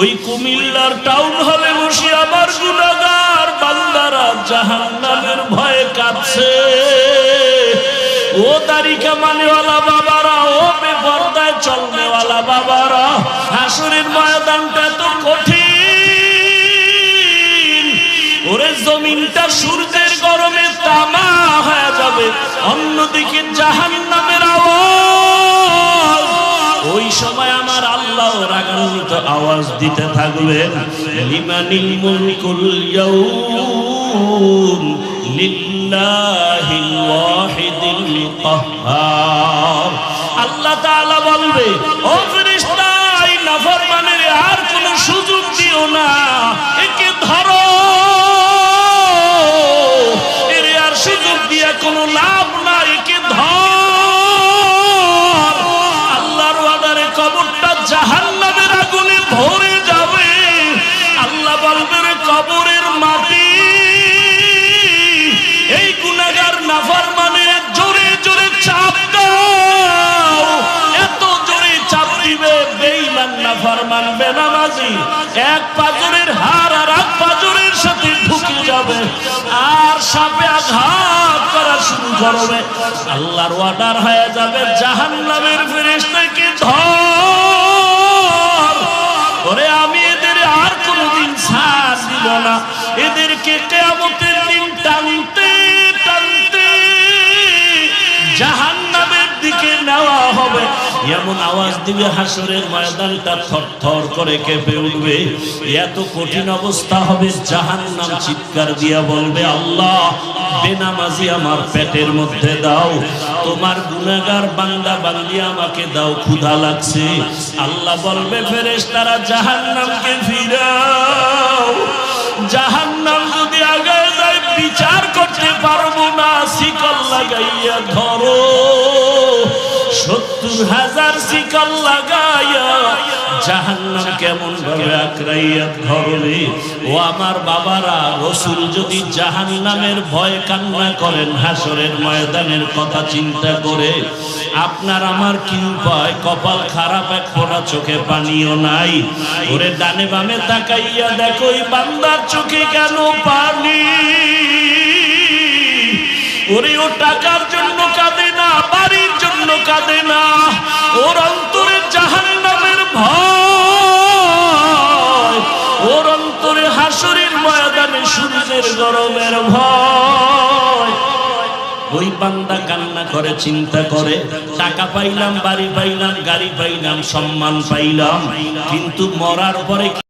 ওই কুমিল্লার টাউন হলে বসে আমার গুণাগার বান্দারা জাহান নামের ভয়ে কাঁদছে। ও তারিখা মানেওয়ালা বাবারা, ও বেপর্দায় চলনেওয়ালা বাবারা, হাসুরের ময়দানটা তো কঠিন। ওরে জমিনটা সূর্যের গরমে তামা হয়ে যাবে, অন্যদিকে জাহান নামের আমার আল্লাহ রাগান্বিত আওয়াজ দিতে কাহ্হার আল্লাহ বলবে আর কোনো সুযোগ দিও না। একে ধরো। এর আর সুযোগ দিয়া কোনো লাভ নাই, একে ধর। আল্লাহ বলবে রে কবরের মাটি। এই গুনাহগার নাফরমানের জোরে জোরে চাপ এত জোরে চাপ দিবে বেঈমান নাফরমান, বেনামাজি। এক পাজরের হার আর এক পাজরের সাথে ঢুকে যাবে। আর সাপে আঘাত করা শুরু করবে। আল্লাহর অর্ডার হয়ে যাবে জাহান্নামের ফেরেশতাকে ধর। না। এদেরকে কেয়ামতের দিন টানতে টানতে দিকে নেওয়া হবে। এমন আওয়াজ দিবে হাসরের ময়দানটা করে কেঁপে উঠবে। এত কঠিন অবস্থা হবে চিৎকার দিয়া বলবে, আল্লাহ, বেনামাজি আমার পেটের মধ্যে দাও। তোমার গুনাগার বান্দা বান্দি আমাকে দাও, ক্ষুধা লাগছে। আল্লাহ বলবে ফেরেশ তারা জাহান্নামকে ফিরাও। শিকল লাগাইয়া ধরো। সত্তর হাজার শিকল লাগাইয়া জাহান্নাম কেমন ভাবে আঁকড়াইয়া ধরবে? ও আমার বাবারা, রসুল যদি জাহান্নামের ভয় কান্না করেন, হাসরের ময়দানের কথা চিন্তা করে, আপনার আমার কি উপায় কপাল খারাপ এক ফোঁটা চোখে পানিও নাই। ওরে ডানে বামে তাকাইয়া দেখো বান্দার চোখে কেন পানি? ওরে ও টাকার জন্য কাঁদে না, বাড়ির জন্য কাঁদে না। ওর অন্তরে জাহান নামের ভয়, ওর অন্তরে হাসুরের ময়দানে সূর্যের গরমের ভয়। ওই বান্দা কান্না করে, চিন্তা করে, টাকা পাইলাম, বাড়ি পাইলাম, গাড়ি পাইলাম, সম্মান পাইলাম, কিন্তু মরার পরে